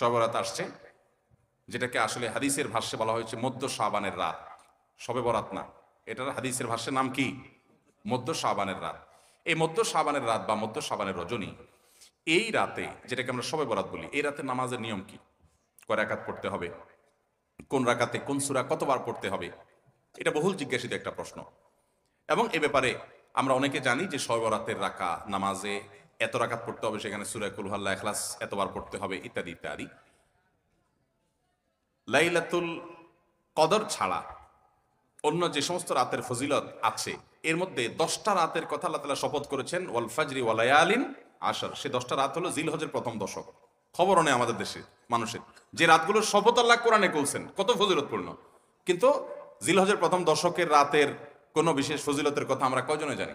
সবরাত আসছে, যেটাকে আসলে হাদিসের ভাষ্যে বলা হয়েছে মধ্য সাবানের রাত। সবে বরাত না। এটার হাদিসের ভাষ্যের নাম কি? মধ্য সাবানের রাত। এই মধ্য সাবানের রাত বা মধ্য সাবানের রজনী, এই রাতে যেটাকে আমরা সবে বরাত বলি, এই রাতে নামাজের নিয়ম কি? কয় রাকাত পড়তে হবে? কোন রাকাতে কোন সুরা কতবার পড়তে হবে? এটা বহুল জিজ্ঞাসিত একটা প্রশ্ন। এবং এ ব্যাপারে আমরা অনেকে জানি যে শবে বরাতের রাকা নামাজে এত রাকাত পড়তে হবে সেখানে সুরা কুলহাল্লা এখলাস এতবার পড়তে হবে, ইত্যাদি ইত্যাদি। লাইলাতুল কদর ছাড়া অন্য যে সমস্ত রাতের ফজিলত আছে, এর মধ্যে দশটা রাতের কথা আল্লাহ তালা শপথ করেছেন, ওয়াল ফাজরি ওয়ালায়ালিন আসর সে দশটা রাত হলো জিলহজের প্রথম দশক। খবর নেই আমাদের দেশে, মানুষের। যে রাতগুলোর শপথ আল্লাহ কোরআনে করছেন, কত ফজিলতপূর্ণ। কিন্তু জিলহজের প্রথম দশকের রাতের কোনো বিশেষ ফজিলতের কথা আমরা কয়জনে জানি?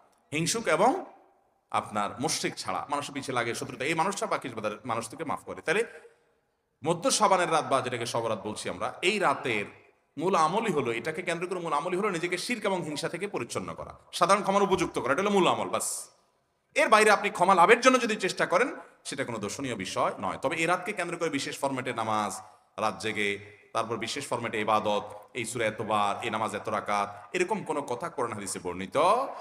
হিংসুক এবং আপনার মুশ্রিক ছাড়া মানুষের পিছিয়ে লাগে শত্রুতা। এই মানুষটা বাকি মানুষকে মাফ করে। তাহলে মধ্য সাবানের রাত বা যেটাকে সবরাত বলছি আমরা, এই রাতের মূল আমলই হলো, এটাকে কেন্দ্র করে মূল আমলই হলো নিজেকে শির্ক এবং হিংসা থেকে পরিচ্ছন্ন করা। সাধারণ ক্ষমার উপযুক্ত করা, এটা হলো মূল আমল, বাস। এর বাইরে আপনি ক্ষমা লাভের জন্য যদি চেষ্টা করেন, সেটা কোনো দর্শনীয় বিষয় নয়। তবে এ রাতকে কেন্দ্র করে বিশেষ ফরম্যাটে নামাজ, রাত জেগে তারপর বিশেষ ফরম্যাটে ইবাদত, এই সুরে এতবার, এই নামাজ এত রাকাত, এরকম কোনো কথা কোরআন হাদিসে বর্ণিত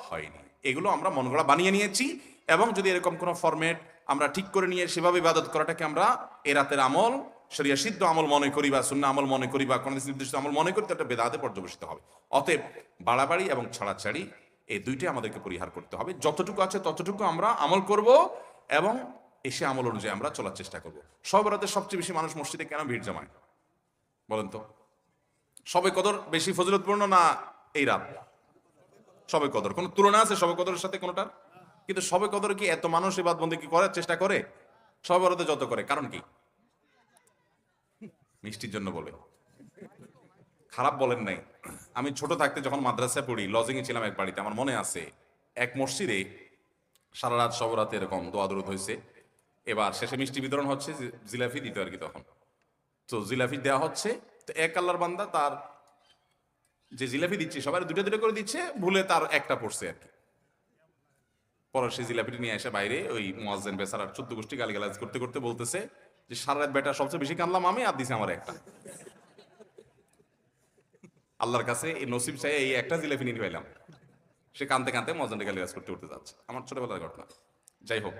হয়নি। এগুলো আমরা মন গড়া বানিয়ে নিয়েছি এবং যদি এরকম কোনো ফরম্যাট আমরা ঠিক করে নিয়ে সেভাবে ইবাদত করাটাকে আমরা এ রাতের আমল, শরিয়া সিদ্ধ আমল মনে করি বা শূন্য আমল মনে করি বা কোনো নির্দিষ্ট আমল মনে করি তো একটা বেদাতে পর্যবেসিত হবে। অতএব বাড়াবাড়ি এবং ছাড়াছাড়ি এই দুইটাই আমাদেরকে পরিহার করতে হবে। যতটুকু আছে ততটুকু আমরা আমল করব এবং এসে আমল অনুযায়ী আমরা চলার চেষ্টা করব। সব রাতে সবচেয়ে বেশি মানুষ মসজিদে কেন ভিড় জমায়? বলেন তো। সবে কদর বেশি ফজিলতপূর্ণ না এই রাত? সবে কদর। কোনো তুলনা আছে সবে কদরের সাথে কোনোটার? কিন্তু সবে কদর কি এত মানুষ এবার বন্দী কি করার চেষ্টা করে? সবে বরাতে যত করে। কারণ কি? মিষ্টির জন্য বলে। খারাপ বলেন নাই। আমি ছোট থাকতে যখন মাদ্রাসায় পড়ি লজিং এ ছিলাম এক বাড়িতে, আমার মনে আছে এক মসজিদে সারা রাত সব রাতে এরকম দোয়া হয়েছে এবার শেষে মিষ্টি বিতরণ হচ্ছে জিলাফি দিতে আর কি তখন। তো জিলাফি দেওয়া হচ্ছে। তো এক আল্লাহর বান্দা তার যে জিলাপি দিচ্ছে, সবাই দুটো দুটো করে দিচ্ছে, ভুলে তার একটা পড়ছে আর কি। পরে সে জিলাপিটি নিয়ে এসে বাইরে ওই মোয়াজ্জেন বেসারার চোদ্দ গোষ্ঠী গালিগালাজ করতে করতে বলতেছে যে, সারা রাত বেটা সবচেয়ে বেশি কানলাম আমি, আর দিছে আমার একটা। আল্লাহর কাছে এই নসিব চাই এই একটা জিলাপি নিয়ে পাইলাম সে কানতে কানতে মজানটা গালিগালাজ করতে করতে যাচ্ছে। আমার ছোটবেলার ঘটনা। যাই হোক,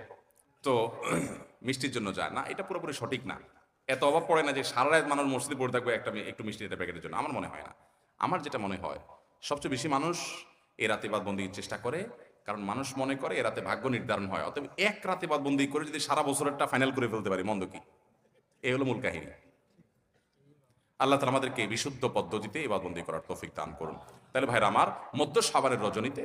তো মিষ্টির জন্য যায় না, এটা পুরোপুরি সঠিক না। এত অভাব পড়ে না যে সারা রাত মানুষ মসজিদে পড়ে থাকবে একটা একটু মিষ্টি একটা প্যাকেটের জন্য। আমার মনে হয় না। আমার যেটা মনে হয়, সবচেয়ে বেশি মানুষ এ রাতে বাদ বন্দির চেষ্টা করে, কারণ মানুষ মনে করে এ রাতে ভাগ্য নির্ধারণ হয়। অতএব এক রাতে বাদ বন্দি করে যদি সারা বছরেরটা ফাইনাল করে ফেলতে পারি, মন্দ কি? এই হলো মূল কাহিনী। আল্লাহ তালা আমাদেরকে বিশুদ্ধ পদ্ধতিতে ইবাদবন্দি করার তৌফিক দান করুন। তাহলে ভাইরা, আমার মধ্য সাবানের রজনীতে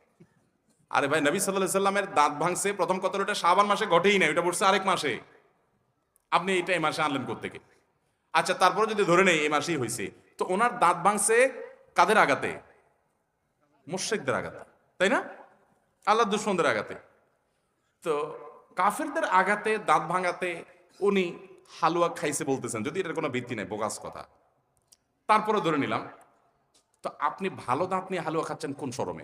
আরে ভাই, নবী সাল্লাহ সাল্লামের দাঁত ভাঙছে, প্রথম কথা ওটা সাবান মাসে ঘটেই না ওটা পড়ছে আরেক মাসে। আপনি এইটা এই মাসে আনলেন কোথেকে আচ্ছা তারপরে যদি ধরে নেই, এই মাসেই হয়েছে তো ওনার দাঁত ভাঙছে কাদের আগাতে মুর্শেকদের আঘাতে, তাই না? আল্লাহ দুশ্মনদের আঘাতে। তো কাফেরদের আঘাতে, দাঁত ভাঙাতে উনি হালুয়া খাইছে বলতেছেন, যদি এটার কোনো ভিত্তি নেই, বোগাস কথা। তারপরে ধরে নিলাম, তো আপনি ভালো দাঁত নিয়ে হালুয়া খাচ্ছেন কোন শরমে?